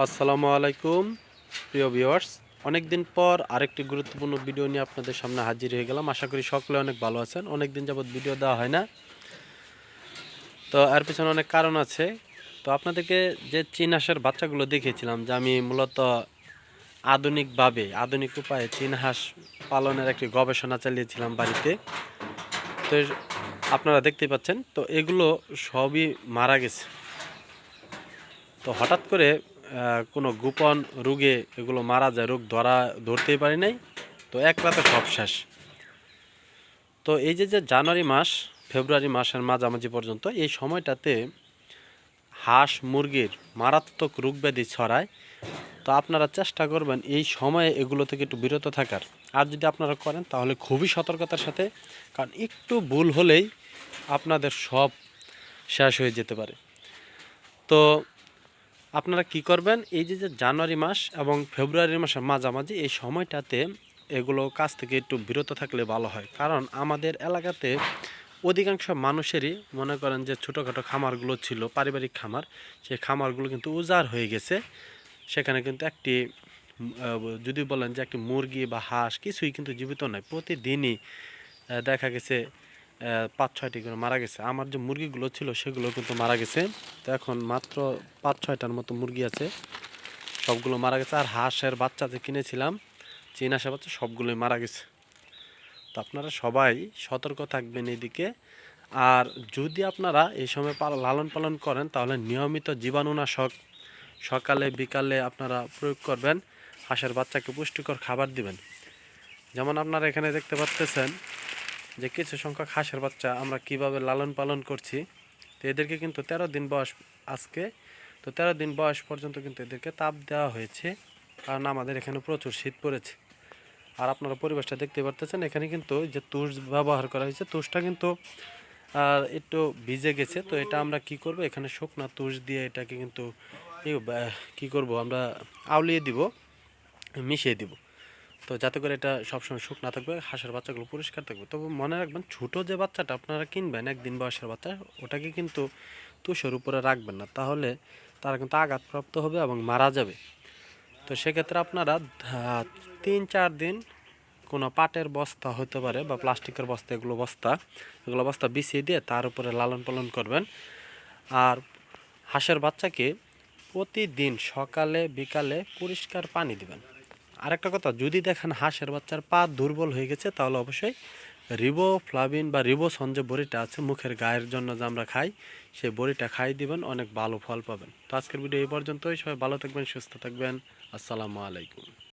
আসসালামু আলাইকুম, প্রিয় ভিউয়ার্স। অনেক দিন পর আরেকটি গুরুত্বপূর্ণ ভিডিও নিয়ে আপনাদের সামনে হাজির হয়ে গেলাম। আশা করি সকলে অনেক ভালো আছেন। অনেক দিন যাবত ভিডিও দেওয়া হয় না। তো এর পিছনে অনেক কারণ আছে। তো আপনাদেরকে যে চীন হাঁসের বাচ্চাগুলো দেখিয়েছিলাম, যে আমি মূলত আধুনিকভাবে, আধুনিক উপায়ে চীন হাঁস পালনের একটি গবেষণা চালিয়েছিলাম বাড়িতে। তো আপনারা দেখতে পাচ্ছেন, তো এগুলো সবই মারা গেছে। তো হঠাৎ করে কোনো গোপন রোগে এগুলো মারা যায়, রোগ ধরা ধরতেই পারি নাই। তো এক রাতে সব শেষ। তো এই যে যে জানুয়ারি মাস, ফেব্রুয়ারি মাসের মাঝামাঝি পর্যন্ত, এই সময়টাতে হাঁস, মুরগির মারাত্মক রোগ ব্যাধি ছড়ায়। তো আপনারা চেষ্টা করবেন এই সময়ে এগুলো থেকে একটু বিরত থাকার। আর যদি আপনারা করেন, তাহলে খুবই সতর্কতার সাথে, কারণ একটু ভুল হলেই আপনাদের সব শেষ হয়ে যেতে পারে। তো আপনারা কি করবেন? এই যে জানুয়ারি মাস এবং ফেব্রুয়ারি মাসের মাঝামাঝি, এই সময়টাতে এগুলো কাজ থেকে একটু বিরত থাকলে ভালো হয়। কারণ আমাদের এলাকাতে অধিকাংশ মানুষেরই মনে করেন যে ছোটোখাটো খামারগুলো ছিল, পারিবারিক খামার, সেই খামারগুলো কিন্তু উজাড় হয়ে গেছে। সেখানে কিন্তু একটি যদি বলেন যে একটি মুরগি বা হাঁস কিছুই কিন্তু জীবিত নয়। প্রতিদিনই দেখা গেছে পাঁচ ছয়টি করে মারা গেছে। আমার যে মুরগিগুলো ছিল, সেগুলো কিন্তু মারা গেছে। তো এখন মাত্র পাঁচ ছয়টার মতো মুরগি আছে। সবগুলো মারা গেছে। আর হাঁসের বাচ্চা যে কিনেছিলাম চীন হাঁসের বাচ্চা, সবগুলোই মারা গেছে। তো আপনারা সবাই সতর্ক থাকবেন এদিকে। আর যদি আপনারা এই সময় লালন পালন করেন, তাহলে নিয়মিত জীবাণুনাশক সকালে, বিকালে আপনারা প্রয়োগ করবেন। হাঁসের বাচ্চাকে পুষ্টিকর খাবার দিবেন। যেমন আপনারা এখানে দেখতে পাচ্তেছেন যে কিছু সংখ্যক হাঁসের বাচ্চা আমরা কীভাবে লালন পালন করছি, তো এদেরকে কিন্তু তেরো দিন বয়স আজকে, তো তেরো দিন বয়স পর্যন্ত কিন্তু এদেরকে তাপ দেওয়া হয়েছে, কারণ আমাদের এখানে প্রচুর শীত পড়েছে। আর আপনারা পরিবেশটা দেখতে পারতেছেন, এখানে কিন্তু যে তুষ ব্যবহার করা হয়েছে, তুষটা কিন্তু আর একটু ভিজে গেছে, তো এটা আমরা কি করব, এখানে শুকনা তুষ দিয়ে এটাকে কিন্তু কি করব, আমরা আউলিয়ে দিব, মিশিয়ে দিব। তো যাতে করে এটা সবসময় শুকনা থাকবে, হাঁসের বাচ্চাগুলো পরিষ্কার থাকবে। তবে মনে রাখবেন, ছোটো যে বাচ্চাটা আপনারা কিনবেন, একদিন বয়সের বাচ্চা, ওটাকে কিন্তু তুষের উপরে রাখবেন না। তাহলে তারা কিন্তু আঘাতপ্রাপ্ত হবে এবং মারা যাবে। তো সেক্ষেত্রে আপনারা তিন চার দিন কোনো পাটের বস্তা হতে পারে বা প্লাস্টিকের বস্তা, এগুলো বস্তা এগুলো বস্তা বিছিয়ে দিয়ে তার উপরে লালন পালন করবেন। আর হাঁসের বাচ্চাকে প্রতিদিন সকালে, বিকালে পরিষ্কার পানি দিবেন। আরেকটা কথা, যদি দেখেন হাঁসের বাচ্চার পা দুর্বল হয়ে গেছে, তাহলে অবশ্যই রিবো ফ্লাবিন বা রিবোসন যে বড়িটা আছে, মুখের গায়ের জন্য যে আমরা খাই সেই বড়িটা খাই দিবেন, অনেক ভালো ফল পাবেন। তো আজকের ভিডিও এই পর্যন্তই, সবাই ভালো থাকবেন, সুস্থ থাকবেন, আসসালামু আলাইকুম।